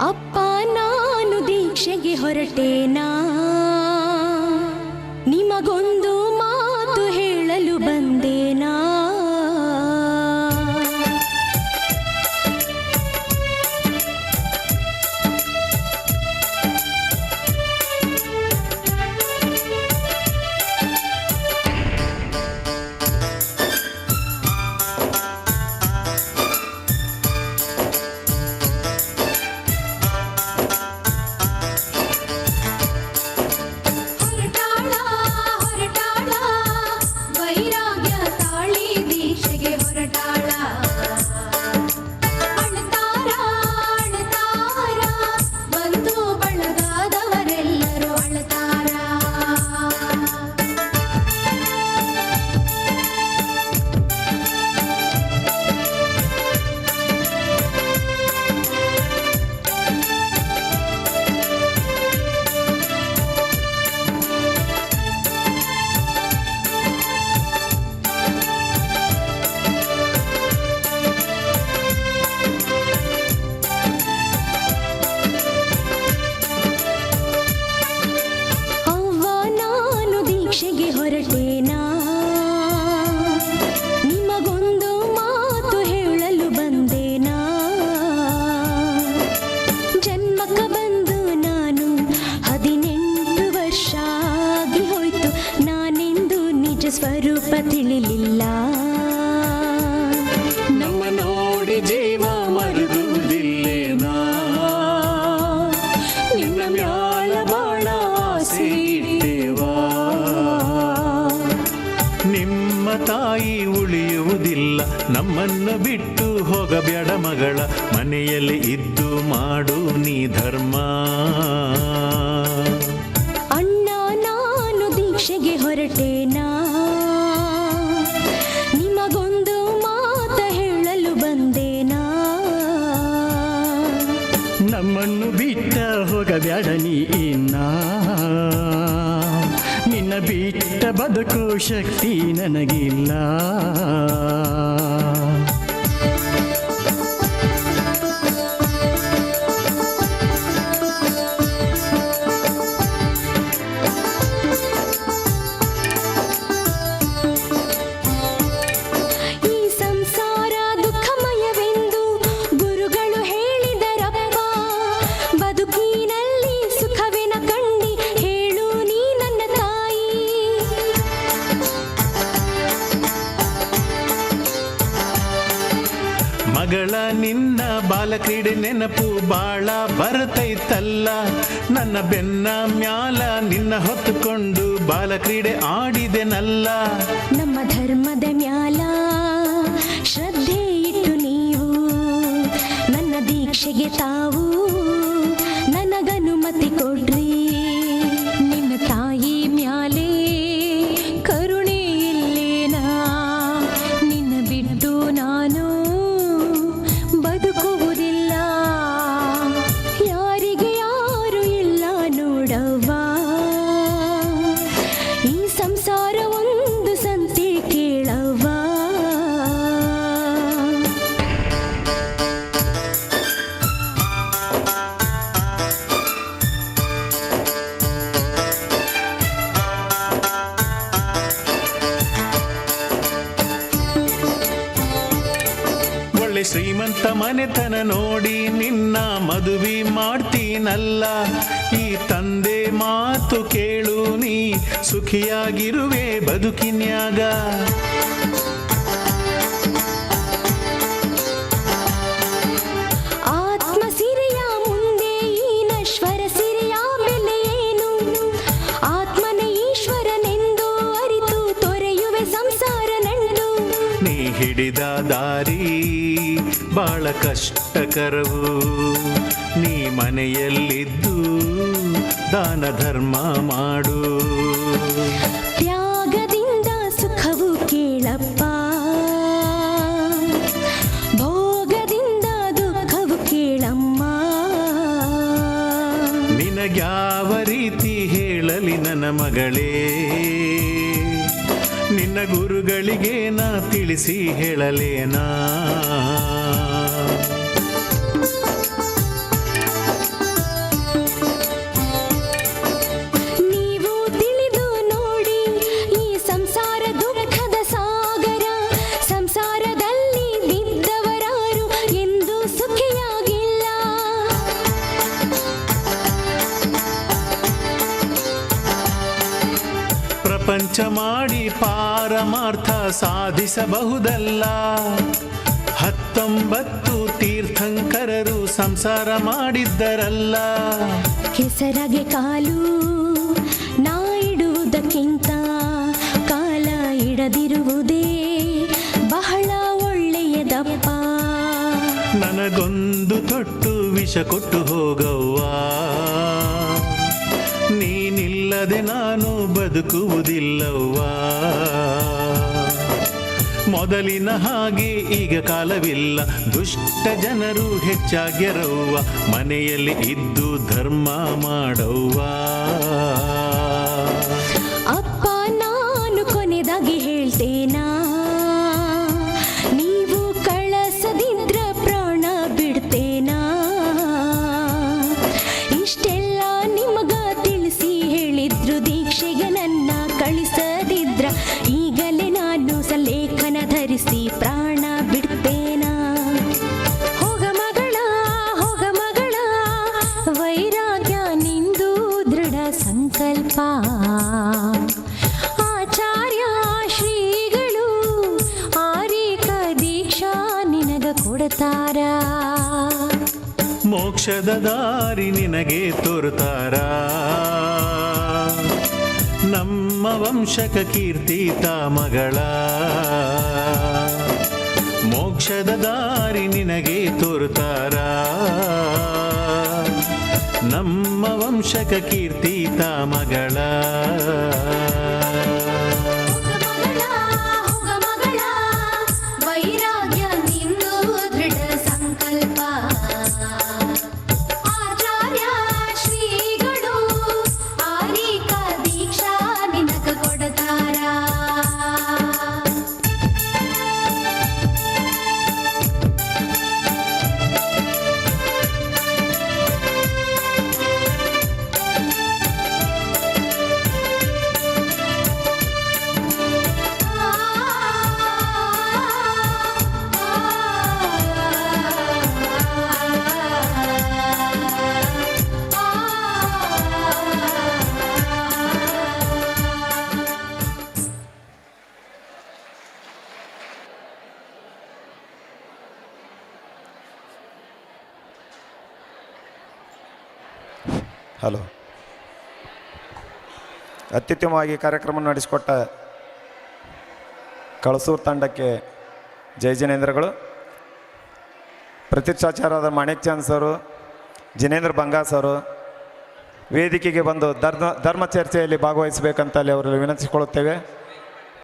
ಅಪ್ಪ ನಾನು ದೀಕ್ಷೆಗೆ ಹೊರಟೇನಾ? ನಿಮಗೊಂದು ಸ್ವರೂಪ ತಿಳಿಲಿಲ್ಲ. ನಮ್ಮ ನೋಡಿ ಜೀವ ಮರುಗುವುದಿಲ್ಲೇನಾ ನಿನ್ನ ಮ್ಯಾಲ ಬಾಳ ಆಸೆ ನಿಮ್ಮ ತಾಯಿ ಉಳಿಯುವುದಿಲ್ಲ ನಮ್ಮನ್ನು ಬಿಟ್ಟು ಹೋಗಬೇಡ ಮಗಳ. ಮನೆಯಲ್ಲಿ ಇದ್ದು ಮಾಡು ನೀ ಧರ್ಮ. ಅಣ್ಣ ನಾನು ದೀಕ್ಷೆಗೆ ಹೊರಟೇನಾ? ಹೋಗಬೇಡ ನೀ ಇನ್ನ. ನಿನ್ನ ಬಿಟ್ಟ ಬದುಕು ಶಕ್ತಿ ನನಗಿಲ್ಲ. ಮಗಳ ನಿನ್ನ ಬಾಲಕ್ರೀಡೆ ನೆನಪು ಬಾಳ ಬರ್ತೈತಲ್ಲ. ನನ್ನ ಬೆನ್ನ ಮ್ಯಾಲ ನಿನ್ನ ಹೊತ್ತುಕೊಂಡು ಬಾಲಕ್ರೀಡೆ ಆಡಿದೆನಲ್ಲ. ನಮ್ಮ ಧರ್ಮದ ಮ್ಯಾಲ ಶ್ರದ್ಧೆ ಇಟ್ಟು ನೀವು ನನ್ನ ದೀಕ್ಷೆಗೆ ತಾವು ಶ್ರೀಮಂತ ಮನೆತನ ನೋಡಿ ನಿನ್ನ ಮದುವೆ ಮಾಡ್ತೀನಲ್ಲ. ಈ ತಂದೆ ಮಾತು ಕೇಳು ನೀ ಸುಖಿಯಾಗಿರುವೆ ಬದುಕಿನ್ಯಾಗ. ಬಾಳ ಕಷ್ಟಕರವು. ನೀ ಮನೆಯಲ್ಲಿದ್ದು ದಾನ ಧರ್ಮ ಮಾಡು. ತ್ಯಾಗದಿಂದ ಸುಖವು ಕೇಳಪ್ಪ. ಭೋಗದಿಂದ ದುಃಖವು ಕೇಳಮ್ಮ. ನಿನಗ್ಯಾವ ರೀತಿ ಹೇಳಲಿ ನನ್ನ ಮಗಳೇ. ಗುರುಗಳಿಗೆ ನಾ ತಿಳಿಸಿ ಹೇಳಲೇನಾ? ಪ್ರಪಂಚ ಮಾಡಿ ಪಾರಮಾರ್ಥ ಸಾಧಿಸಬಹುದಲ್ಲ. ಹತ್ತೊಂಬತ್ತು ತೀರ್ಥಂಕರರು ಸಂಸಾರ ಮಾಡಿದ್ದರಲ್ಲ. ಕೆಸರಗೆ ಕಾಲು ನಾ ಇಡುವುದಕ್ಕಿಂತ ಕಾಲ ಇಡದಿರುವುದೇ ಬಹಳ ಒಳ್ಳೆಯದಪ್ಪ. ನನಗೊಂದು ತೊಟ್ಟು ವಿಷ ಕೊಟ್ಟು ಹೋಗವ್ವ ಬದುಕುವುದಿಲ್ಲವ್ವ. ಮೊದಲಿನ ಹಾಗೆ ಈಗ ಕಾಲವಿಲ್ಲ. ದುಷ್ಟ ಜನರು ಹೆಚ್ಚಾಗ್ಯರವ್ವ. ಮನೆಯಲ್ಲಿ ಇದ್ದು ಧರ್ಮ ಮಾಡವ್ವ. ಸಂಕಲ್ಪ. ಆಚಾರ್ಯ ಶ್ರೀಗಳು ಆರೇಕ ದೀಕ್ಷಾ ನಿನಗ ಕೊಡ್ತಾರ. ಮೋಕ್ಷದ ದಾರಿ ನಿನಗೆ ತೋರುತ್ತಾರ ನಮ್ಮ ವಂಶಕ ಕೀರ್ತಿ ತಾಮಗಳ ಮೋಕ್ಷದ ದಾರಿ ನಿನಗೆ ತೋರುತ್ತಾರ ನಮ್ಮ ವಂಶಕ ಕೀರ್ತಿತ ಮಗಳ ಮಗಳ ಹಲೋ. ಅತ್ಯುತ್ತಮವಾಗಿ ಕಾರ್ಯಕ್ರಮ ನಡೆಸಿಕೊಟ್ಟ ಕಳಸೂರು ತಂಡಕ್ಕೆ ಜಯಜಿನೇಂದ್ರಗಳು ಪ್ರತಿಷ್ಠಾಚಾರ್ಯರಾದ ಮಾಣಿಕ್ ಚಂದ್ ಸರು, ಜಿನೇಂದ್ರ ಬಂಗಾ ಸರು, ವೇದಿಕೆಗೆ ಬಂದು ಧರ್ಮ ಧರ್ಮ ಚರ್ಚೆಯಲ್ಲಿ ಭಾಗವಹಿಸಬೇಕಂತಲ್ಲಿ ಅವರಲ್ಲಿ ವಿನಂತಿಸಿಕೊಳ್ಳುತ್ತೇವೆ.